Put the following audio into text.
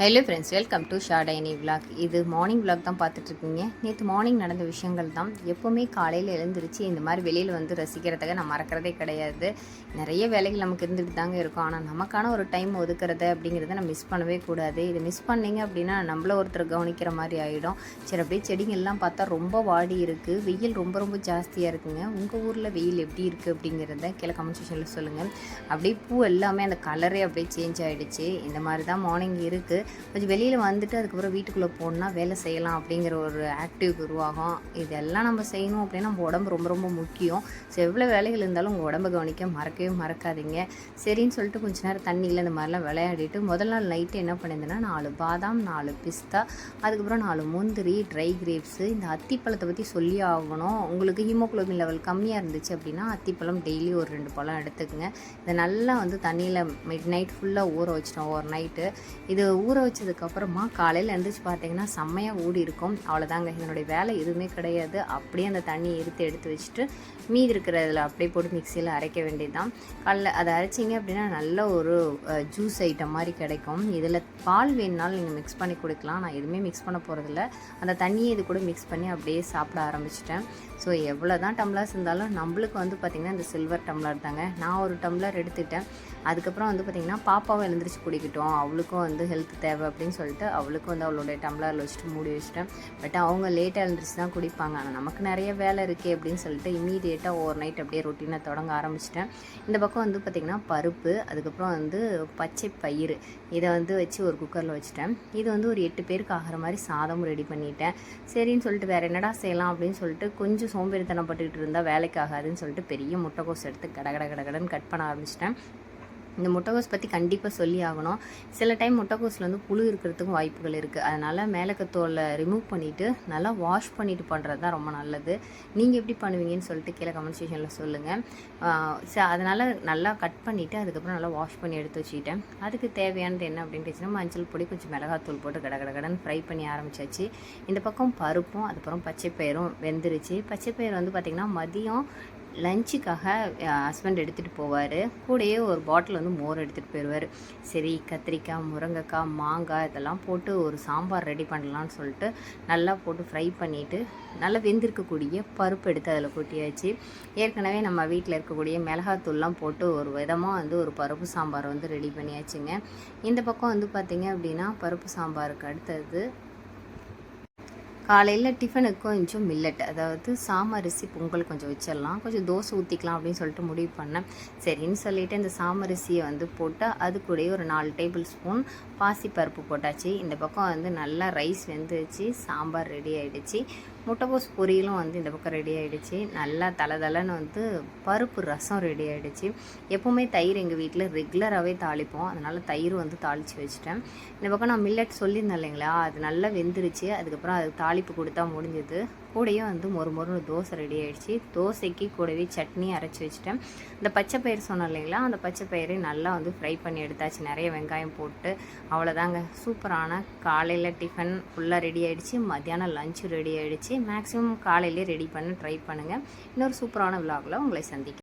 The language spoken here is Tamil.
Hello friends welcome to Shadaini vlog இது மார்னிங் விளாக் தான் பார்த்துட்ருக்கீங்க. நேற்று மார்னிங் நடந்த விஷயங்கள் தான் எப்போவுமே காலையில் எழுந்திரிச்சு இந்த மாதிரி வெளியில் வந்து ரசிக்கிறதுக்கு நான் மறக்கிறதே கிடையாது. நிறைய வேலைகள் நமக்கு இருந்துகிட்டு தாங்க இருக்கும். ஆனால் நமக்கான ஒரு டைம் ஒதுக்குறது அப்படிங்கிறத நம்ம மிஸ் பண்ணவே கூடாது. இது மிஸ் பண்ணீங்க அப்படின்னா நம்மள ஒருத்தர் கவனிக்கிற மாதிரி ஆகிடும் சரி அப்படியே செடிங்கள்லாம் பார்த்தா ரொம்ப வாடி இருக்குது வெயில் ரொம்ப ரொம்ப ஜாஸ்தியாக இருக்குங்க. உங்கள் ஊரில் வெயில் எப்படி இருக்குது அப்படிங்கிறத கீழே கமெண்ட் செக்ஷனில் சொல்லுங்கள் அப்படியே பூ எல்லாமே அந்த கலரே அப்படியே சேஞ்ச் ஆகிடுச்சு இந்த மாதிரி தான் மார்னிங் இருக்குது கொஞ்சம் வெளியில் வந்துட்டு அதுக்கப்புறம் வீட்டுக்குள்ளே போனால் வேலை செய்யலாம் அப்படிங்கிற ஒரு ஆக்டிவ் உருவாகும். இதெல்லாம் நம்ம செய்யணும் அப்படின்னா நம்ம உடம்பு ரொம்ப ரொம்ப முக்கியம். ஸோ எவ்வளோ வேலைகள் இருந்தாலும் உங்கள் உடம்பை கவனிக்க மறக்கவே மறக்காதீங்க. சரின்னு சொல்லிட்டு கொஞ்ச நேரம் தண்ணியில் இந்த மாதிரிலாம் விளையாடிட்டு முதல் நாள் நைட்டு என்ன பண்ணியிருந்தேன்னா நாலு பாதாம் நாலு பிஸ்தா அதுக்கப்புறம் நாலு முந்திரி ட்ரை கிரேப்ஸு இந்த அத்திப்பழத்தை பற்றி சொல்லி ஆகணும். உங்களுக்கு ஹீமோக்ளோபின் லெவல் கம்மியாக இருந்துச்சு அப்படின்னா அத்திப்பழம் டெய்லி ஒரு ரெண்டு பழம் எடுத்துக்கங்க. இதை நல்லா வந்து தண்ணியில் மிட் நைட் ஃபுல்லாக ஊற வச்சிட்டோம் ஒரு நைட்டு இது ஊற வச்சதுக்கப்புறமா காலையில் எழுந்திரிச்சு பார்த்தீங்கன்னா செம்மையாக ஊடி இருக்கும். அவ்வளோதாங்க என்னுடைய வேலை எதுவுமே கிடையாது. அப்படியே அந்த தண்ணியை எடுத்து எடுத்து வச்சுட்டு மீதி இருக்கிறதுல அப்படியே போட்டு மிக்சியில் அரைக்க வேண்டியது தான் காலைல அதை அரைச்சிங்க அப்படின்னா நல்ல ஒரு ஜூஸ் ஐட்டம் மாதிரி கிடைக்கும். இதில் பால் வேணுனாலும் நீங்கள் மிக்ஸ் பண்ணி கொடுக்கலாம். நான் எதுவுமே மிக்ஸ் பண்ண போகிறதில்ல அந்த தண்ணியை இது கூட மிக்ஸ் பண்ணி அப்படியே சாப்பிட ஆரம்பிச்சிட்டேன். ஸோ எவ்வளோ தான் டம்ளர்ஸ் இருந்தாலும் நம்மளுக்கு வந்து பார்த்திங்கன்னா இந்த சில்வர் டம்ளர் தாங்க. நான் ஒரு டம்ளர் எடுத்துட்டேன். அதுக்கப்புறம் வந்து பார்த்திங்கன்னா பாப்பாவை எழுந்திரிச்சு குடிக்கட்டும். அவளுக்கும் வந்து ஹெல்த் தேவை அப்படின்னு சொல்லிட்டு அவளுக்கும் வந்து அவளுடைய டம்ளரில் வச்சுட்டு மூடி வச்சுட்டேன். பட் அவங்க லேட்டாக எழுந்திரிச்சு தான் குடிப்பாங்க. ஆனால் நமக்கு நிறைய வேலை இருக்கே அப்படின்னு சொல்லிட்டு இம்மீடியேட்டாக ஓவர் நைட் அப்படியே ரொட்டீனை தொடங்க ஆரம்பிச்சிட்டேன். இந்த பக்கம் வந்து பார்த்திங்கன்னா பருப்பு அதுக்கப்புறம் வந்து பச்சை பயிறு. இதை வந்து வச்சு ஒரு குக்கரில் வச்சுட்டேன். இது வந்து ஒரு எட்டு பேருக்கு ஆகிற மாதிரி சாதமும் ரெடி பண்ணிட்டேன். சரின்னு சொல்லிட்டு வேறு என்னடா செய்யலாம் அப்படின்னு சொல்லிட்டு கொஞ்சம் சோம்பேறித்தனம் பட்டுக்கிட்டு இருந்தால் வேலைக்கு ஆகாதுன்னு சொல்லிட்டு பெரிய முட்டைக்கோஸ் எடுத்து கட கட கட் பண்ண ஆரம்பிச்சிட்டேன். இந்த முட்டைகோஸ் பற்றி கண்டிப்பாக சொல்லி ஆகணும். சில டைம் முட்டைகோஸில் வந்து புழு இருக்கிறதுக்கும் வாய்ப்புகள் இருக்குது அதனால் மேலக்க தோலை ரிமூவ் பண்ணிவிட்டு நல்லா வாஷ் பண்ணிவிட்டு பண்ணுறது தான் ரொம்ப நல்லது. நீங்கள் எப்படி பண்ணுவீங்கன்னு சொல்லிட்டு கீழே கமெண்ட் செக்ஷனில் சொல்லுங்கள் ஸோ அதனால் நல்லா கட் பண்ணிவிட்டு அதுக்கப்புறம் நல்லா வாஷ் பண்ணி எடுத்து வச்சுக்கிட்டேன். அதுக்கு தேவையானது என்ன அப்படின்ட்டுச்சுன்னா மஞ்சள் பொடி கொஞ்சம் மிளகாத்தூள் போட்டு கட கடகடன்னு ஃப்ரை பண்ணி ஆரம்பிச்சாச்சு. இந்த பக்கம் பருப்பும் அதுக்கப்புறம் பச்சை பயிரும் வெந்துருச்சு. பச்சை பயிர் வந்து பார்த்திங்கன்னா மதியம் லஞ்சுக்காக ஹஸ்பண்ட் எடுத்துகிட்டு போவார். கூடயே ஒரு பாட்டில் வந்து மோர் எடுத்துகிட்டு போயிடுவார் சரி கத்திரிக்காய் முருங்கைக்காய் மாங்காய் இதெல்லாம் போட்டு ஒரு சாம்பார் ரெடி பண்ணலான்னு சொல்லிட்டு நல்லா போட்டு ஃப்ரை பண்ணிவிட்டு நல்லா வெந்திருக்கக்கூடிய பருப்பு எடுத்து அதில் கொட்டியாச்சு. ஏற்கனவே நம்ம வீட்டில் இருக்கக்கூடிய மிளகாத்தூள்லாம் போட்டு ஒரு விதமாக வந்து ஒரு பருப்பு சாம்பார் வந்து ரெடி பண்ணியாச்சுங்க. இந்த பக்கம் வந்து பார்த்திங்க அப்படின்னா பருப்பு சாம்பாருக்கு அடுத்தது காலையில் டிஃபனுக்கு கொஞ்சம் மில்லட் அதாவது சாமரிசி பொங்கல் கொஞ்சம் வச்சிடலாம். கொஞ்சம் தோசை ஊற்றிக்கலாம் அப்படின்னு சொல்லிட்டு முடிவு பண்ணேன். சரின்னு சொல்லிவிட்டு இந்த சாமரிசியை வந்து போட்டு அது கூட ஒரு நாலு டேபிள் ஸ்பூன் பாசிப்பருப்பு போட்டாச்சு. இந்த பக்கம் வந்து நல்லா ரைஸ் வெந்துச்சு சாம்பார் ரெடி ஆகிடுச்சு முட்டைகோஸ் பொரியலும் வந்து இந்த பக்கம் ரெடி ஆகிடுச்சு நல்லா தலை தலைன்னு வந்து பருப்பு ரசம் ரெடி ஆகிடுச்சு எப்போவுமே தயிர் எங்கள் வீட்டில் ரெகுலராகவே தாளிப்போம். அதனால் தயிர் வந்து தாளித்து வச்சுட்டேன். இந்த பக்கம் நான் மில்லட் சொல்லியிருந்தேன் இல்லைங்களா? அது நல்லா வெந்துருச்சு. அதுக்கப்புறம் அது தாளிப்பு கொடுத்தா முடிஞ்சது. கூடயே வந்து மொறு மொறுன்னு தோசை ரெடி ஆகிடுச்சு தோசைக்கு கூடவே சட்னி அரைச்சி வச்சுட்டேன். இந்த பச்சை பயிர் சொன்னோம் இல்லைங்களா? அந்த பச்சை பயிரை நல்லா வந்து ஃப்ரை பண்ணி எடுத்தாச்சு. நிறைய வெங்காயம் போட்டு. அவ்வளோதாங்க சூப்பரான காலையில் டிஃபன் ஃபுல்லாக ரெடி ஆகிடுச்சு மத்தியானம் லஞ்சு ரெடி ஆகிடுச்சு மேக்ஸிமம் காலையிலே ரெடி பண்ண ட்ரை பண்ணுங்கள் இன்னொரு சூப்பரான விலாகில் உங்களை சந்திக்கிறேன்.